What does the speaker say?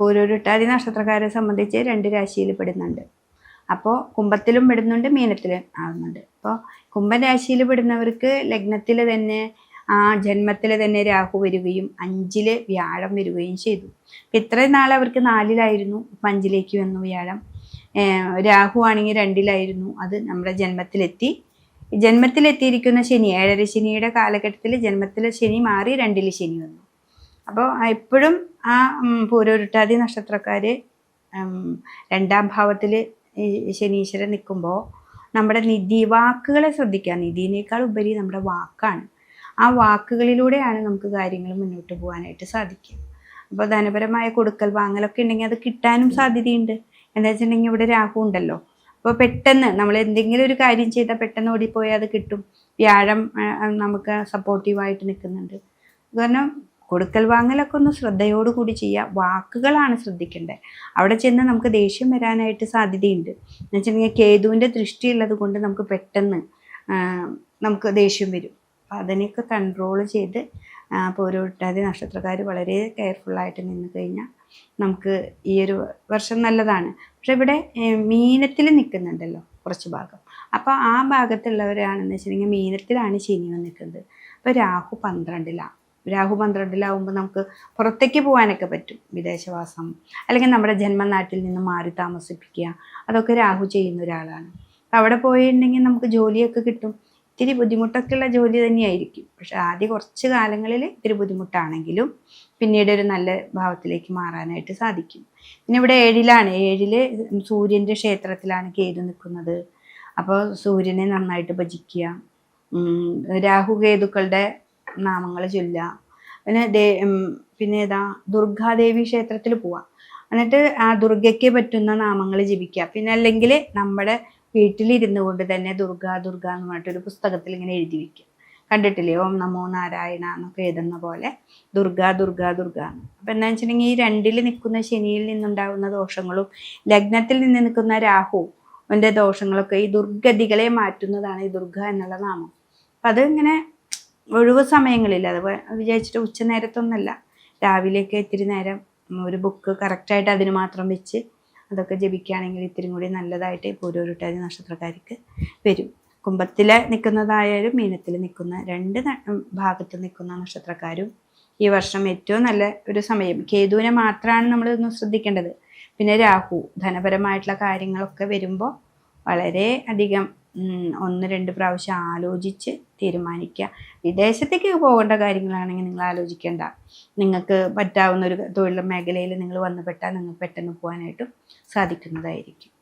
പൂരോരുട്ടാതി നക്ഷത്രക്കാരെ സംബന്ധിച്ച് രണ്ട് രാശിയിൽ പെടുന്നുണ്ട്. അപ്പോൾ കുംഭത്തിലും പെടുന്നുണ്ട് മീനത്തിലും ആവുന്നുണ്ട്. അപ്പോൾ കുംഭരാശിയിൽ പെടുന്നവർക്ക് ലഗ്നത്തിൽ തന്നെ ആ ജന്മത്തിൽ തന്നെ രാഹു വരികയും അഞ്ചിൽ വ്യാഴം വരികയും ചെയ്തു. അപ്പം ഇത്രയും നാൾ അവർക്ക് നാലിലായിരുന്നു ഇപ്പം അഞ്ചിലേക്ക് വന്നു വ്യാഴം. രാഹു ആണെങ്കിൽ രണ്ടിലായിരുന്നു അത് നമ്മുടെ ജന്മത്തിലെത്തി. ജന്മത്തിലെത്തിയിരിക്കുന്ന ശനി ഏഴര ശനിയുടെ കാലഘട്ടത്തിൽ ജന്മത്തിലെ ശനി മാറി രണ്ടിൽ ശനി വന്നു. അപ്പോൾ എപ്പോഴും ആ പൂരോരുട്ടാതി നക്ഷത്രക്കാർ രണ്ടാം ഭാവത്തിൽ ശനീശ്വരൻ നിൽക്കുമ്പോൾ നമ്മുടെ നിധി വാക്കുകളെ ശ്രദ്ധിക്കുക. നിധിനേക്കാൾ ഉപരി നമ്മുടെ വാക്കാണ്. ആ വാക്കുകളിലൂടെയാണ് നമുക്ക് കാര്യങ്ങൾ മുന്നോട്ട് പോകാനായിട്ട് സാധിക്കുക. അപ്പോൾ ധനപരമായ കൊടുക്കൽ വാങ്ങലൊക്കെ ഉണ്ടെങ്കിൽ അത് കിട്ടാനും സാധ്യതയുണ്ട്. എന്താ വെച്ചിട്ടുണ്ടെങ്കിൽ ഇവിടെ രാഹു ഉണ്ടല്ലോ. അപ്പോൾ പെട്ടെന്ന് നമ്മൾ എന്തെങ്കിലും ഒരു കാര്യം ചെയ്താൽ പെട്ടെന്ന് ഓടിപ്പോയാൽ അത് കിട്ടും. വ്യാഴം നമുക്ക് സപ്പോർട്ടീവായിട്ട് നിൽക്കുന്നുണ്ട്. കാരണം കൊടുക്കൽ വാങ്ങലൊക്കെ ഒന്ന് ശ്രദ്ധയോടുകൂടി ചെയ്യുക. വാക്കുകളാണ് ശ്രദ്ധിക്കേണ്ടത്. അവിടെ ചെന്ന് നമുക്ക് ദേഷ്യം വരാനായിട്ട് സാധ്യതയുണ്ട്. എന്ന് വെച്ചിട്ടുണ്ടെങ്കിൽ കേതുവിന്റെ ദൃഷ്ടി ഉള്ളത് കൊണ്ട് നമുക്ക് പെട്ടെന്ന് നമുക്ക് ദേഷ്യം വരും. അപ്പം അതിനെയൊക്കെ കൺട്രോൾ ചെയ്ത് പോരോട്ടാതി നക്ഷത്രക്കാർ വളരെ കെയർഫുള്ളായിട്ട് നിന്ന് കഴിഞ്ഞാൽ നമുക്ക് ഈ ഒരു വർഷം നല്ലതാണ്. പക്ഷെ ഇവിടെ മീനത്തിൽ നിൽക്കുന്നുണ്ടല്ലോ കുറച്ച് ഭാഗം. അപ്പോൾ ആ ഭാഗത്തുള്ളവരാണെന്ന് വെച്ചിട്ടുണ്ടെങ്കിൽ മീനത്തിലാണ് ശനി വന്നിരിക്കുന്നത്. അപ്പോൾ രാഹു പന്ത്രണ്ടിലാണ്. രാഹു പന്ത്രണ്ടിലാവുമ്പോൾ നമുക്ക് പുറത്തേക്ക് പോകാനൊക്കെ പറ്റും വിദേശവാസം. അല്ലെങ്കിൽ നമ്മുടെ ജന്മനാട്ടിൽ നിന്ന് മാറി താമസിപ്പിക്കുക. അതൊക്കെ രാഹു ചെയ്യുന്ന ഒരാളാണ്. അവിടെ പോയിട്ടുണ്ടെങ്കിൽ നമുക്ക് ജോലിയൊക്കെ കിട്ടും. ഇത്തിരി ബുദ്ധിമുട്ടൊക്കെ ഉള്ള ജോലി തന്നെയായിരിക്കും. പക്ഷെ ആദ്യ കുറച്ച് കാലങ്ങളിൽ ഇത്തിരി ബുദ്ധിമുട്ടാണെങ്കിലും പിന്നീട് ഒരു നല്ല ഭാവത്തിലേക്ക് മാറാനായിട്ട് സാധിക്കും. പിന്നെ ഇവിടെ ഏഴിലാണ്. ഏഴിൽ സൂര്യന്റെ ക്ഷേത്രത്തിലാണ് കേതു നിൽക്കുന്നത്. അപ്പോൾ സൂര്യനെ നന്നായിട്ട് ഭജിക്കുക. രാഹു കേതുക്കളുടെ നാമങ്ങൾ ചൊല്ലുക. പിന്നെ ദേ പിന്നെ ഏതാ ദുർഗാദേവി ക്ഷേത്രത്തിൽ പോവാം. എന്നിട്ട് ആ ദുർഗയ്ക്ക് പറ്റുന്ന നാമങ്ങൾ ജപിക്കുക. പിന്നെ അല്ലെങ്കിൽ നമ്മുടെ വീട്ടിലിരുന്നു കൊണ്ട് തന്നെ ദുർഗ ദുർഗ എന്ന് പറഞ്ഞിട്ടൊരു പുസ്തകത്തിൽ ഇങ്ങനെ എഴുതി വെക്കുക. കണ്ടിട്ടില്ലേ? ഓം നമോ നാരായണ എന്നൊക്കെ എഴുതുന്ന പോലെ. ദുർഗ ദുർഗ ദുർഗ എന്ന്. അപ്പം എന്താ വെച്ചിട്ടുണ്ടെങ്കിൽ ഈ രണ്ടിൽ നിൽക്കുന്ന ശനിയിൽ നിന്നുണ്ടാകുന്ന ദോഷങ്ങളും ലഗ്നത്തിൽ നിന്ന് നിൽക്കുന്ന രാഹു അവന്റെ ദോഷങ്ങളൊക്കെ ഈ ദുർഗതികളെ മാറ്റുന്നതാണ് ഈ ദുർഗ എന്നുള്ള നാമം. അപ്പം അത് ഇങ്ങനെ ഒഴിവ് സമയങ്ങളിൽ അത് വിചാരിച്ചിട്ട് ഉച്ച നേരത്തൊന്നല്ല. രാവിലെയൊക്കെ ഇത്തിരി നേരം ഒരു ബുക്ക് കറക്റ്റായിട്ട് അതിന് മാത്രം വെച്ച് അതൊക്കെ ജപിക്കുകയാണെങ്കിൽ ഇത്തിരി കൂടി നല്ലതായിട്ട് പൂരോരുട്ടാതി നക്ഷത്രക്കാർക്ക് വരും. കുംഭത്തിൽ നിൽക്കുന്നതായാലും മീനത്തിൽ നിൽക്കുന്ന രണ്ട് ഭാഗത്ത് നിൽക്കുന്ന നക്ഷത്രക്കാരും ഈ വർഷം ഏറ്റവും നല്ല ഒരു സമയം. കേതുവിനെ മാത്രമാണ് നമ്മൾ ഒന്ന് ശ്രദ്ധിക്കേണ്ടത്. പിന്നെ രാഹു ധനപരമായിട്ടുള്ള കാര്യങ്ങളൊക്കെ വരുമ്പോൾ വളരെ അധികം ഒന്ന് രണ്ട് പ്രാവശ്യം ആലോചിച്ച് തീരുമാനിക്കുക. വിദേശത്തേക്ക് പോകേണ്ട കാര്യങ്ങളാണെങ്കിൽ നിങ്ങൾ ആലോചിക്കേണ്ട. നിങ്ങൾക്ക് പറ്റാവുന്ന ഒരു തൊഴിൽ മേഖലയിൽ നിങ്ങൾ വന്നുപെട്ടാൽ നിങ്ങൾക്ക് പെട്ടെന്ന് പോകാനായിട്ടും സാധിക്കുന്നതായിരിക്കും.